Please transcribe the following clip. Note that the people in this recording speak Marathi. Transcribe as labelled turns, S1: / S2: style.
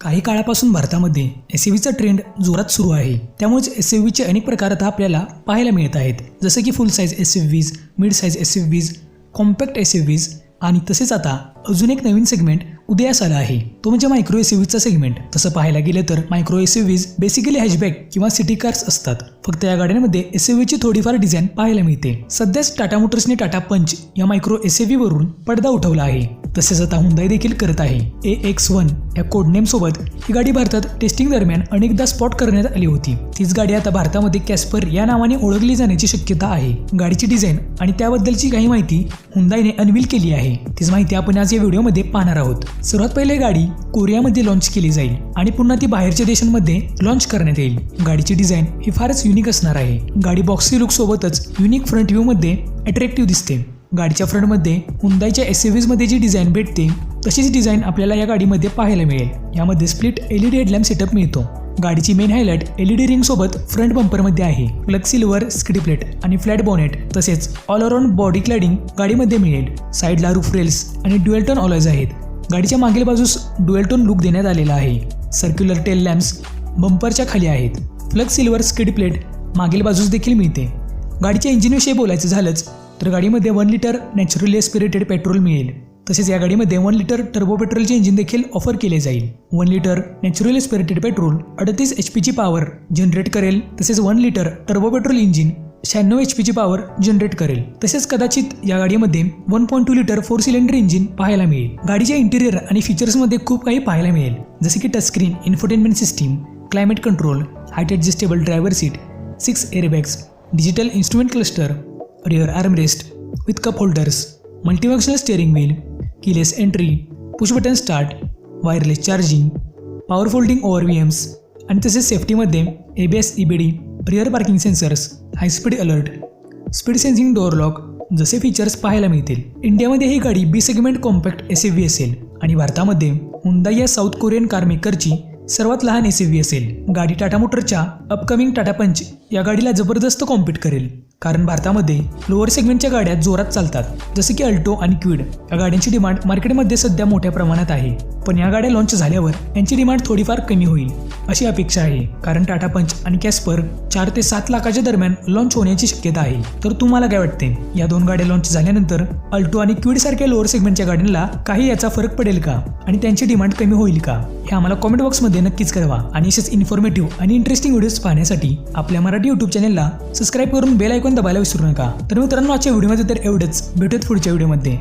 S1: काही काळापासून भारतामध्ये एस व्हीचा ट्रेंड जोरात सुरू आहे. त्यामुळेच एस व्हीचे अनेक प्रकार आता आपल्याला पाहायला मिळत आहेत. जसं की full size S Vs mid size S Vs compact S Vs आणि तसेच आता अजून एक नवीन सेगमेंट उदयास आला आहे. तो म्हणजे मायक्रो एस चा सेगमेंट तसं पाहायला गेलं तर micro S Vs basically hatchback किंवा सिटी कार्स असतात. फक्त या गाड्यांमध्ये एस ची थोडीफार डिझाईन पाहायला मिळते. सध्याच टाटा मोटर्सने टाटा पंच या मायक्रो एस वरून पडदा उठवला आहे. तसेच आता हुंदाई देखील करत आहे. ए एक्स वन या कोडनेमसोबत ही गाडी भारतात टेस्टिंग दरम्यान अनेकदा स्पॉट करण्यात आली होती. तीच गाडी आता भारतामध्ये कॅस्पर या नावाने ओळखली जाण्याची शक्यता आहे. गाडीची डिझाईन आणि त्याबद्दलची काही माहिती हुंदाईने अनवील केली आहे. तीच माहिती आपण आज या व्हिडिओमध्ये पाहणार आहोत. सर्वात पहिले गाडी कोरियामध्ये लॉन्च केली जाईल आणि पुन्हा ती बाहेरच्या देशांमध्ये लॉन्च करण्यात येईल. गाडीची डिझाईन ही फारच युनिक असणार आहे. गाडी बॉक्सी लुक सोबतच युनिक फ्रंट व्ह्यू मध्ये अट्रॅक्टिव्ह दिसते. गाडीच्या फ्रंटमध्ये हुंदाईच्या एसमध्ये जी डिझाईन भेटते तशीच डिझाईन आपल्याला या गाडीमध्ये पाहायला मिळेल. यामध्ये स्प्लिट एलईडी हेडलॅम्प सेटअप मिळतो. गाडीची मेन हायलाइट एलईडी रिंग सोबत फ्रंट बंपरमध्ये आहे. प्लग सिल्वर स्किडी प्लेट आणि फ्लॅट बॉनेट तसेच ऑल अराउंड बॉडी क्लॅडिंग गाडीमध्ये मिळेल. साईडला रूफ रेल्स आणि ड्युएल ऑलॉयज आहेत. गाडीच्या मागील बाजूस ड्युएल लुक देण्यात आलेला आहे. सर्क्युलर टेल लॅम्प्स बंपरच्या खाली आहेत. प्लग सिल्वर स्किडी प्लेट मागील बाजूस देखील मिळते. गाडीच्या इंजिनविषयी बोलायचं झालंच तर गाडीमध्ये one litre naturally aspirated petrol मिळेल. तसेच या गाडीमध्ये वन लिटर टर्बो पेट्रोलचे इंजिन देखील ऑफर केले जाईल. One litre natural aspirated petrol अडतीस एच पीची पॉवर जनरेट करेल. तसेच one litre turbo petrol engine शहाण्णव एच पीची पॉवर जनरेट करेल. तसेच कदाचित या गाडीमध्ये one point two litre four cylinder engine पाहायला मिळेल. गाडीच्या इंटेरियर आणि फीचर्समध्ये खूप काही पाहायला मिळेल. जसे की touchscreen infotainment system climate control height adjustable driver seat six airbags digital instrument cluster rear armrest with cup holders multifunctional steering wheel keyless entry push button start wireless charging power folding ORVMs आणि तसेच सेफ्टीमध्ये A B S E B D rear parking sensors high speed alert speed sensing door lock जसे फीचर्स पाहायला मिळतील. इंडियामध्ये ही गाडी B segment compact S V असेल आणि भारतामध्ये हुंदाई या साऊथ कोरियन कार मेकरची सर्वात लहान एस व्ही असेल. गाडी टाटा मोटरच्या अपकमिंग टाटा पंच या गाडीला जबरदस्त कॉम्पीट करेल. कारण भारतामध्ये लोअर सेगमेंटच्या गाड्या जोरात चालतात जसे की अल्टो आणि क्विड. या गाड्यांची डिमांड मार्केटमध्ये सध्या मोठ्या प्रमाणात आहे. पण या गाड्या लॉन्च झाल्यावर यांची डिमांड थोडीफार कमी होईल अशी अपेक्षा आहे. कारण टाटा पंच आणि कॅस्पर चार ते सात लाखाच्या दरम्यान लॉन्च होण्याची शक्यता आहे. तर तुम्हाला काय वाटते? या दोन गाड्या लॉन्च झाल्यानंतर अल्टो आणि क्विड सारख्या लोअर सेगमेंटच्या गाड्यांना काही याचा फरक पडेल का? आणि त्यांची डिमांड कमी होईल का? हे आम्हाला कॉमेंट बॉक्समध्ये नक्कीच कळवा. आणि असेच इन्फॉर्मेटिव्ह आणि इंटरेस्टिंग व्हिडिओज पाहण्यासाठी आपल्या मराठी युट्यूब चॅनलला सबस्क्राईब करून बेल ऐकून दबायला विसरू नका. तर मित्रांनो आजच्या व्हिडिओमध्ये तर एवढंच. भेटत पुढच्या व्हिडिओमध्ये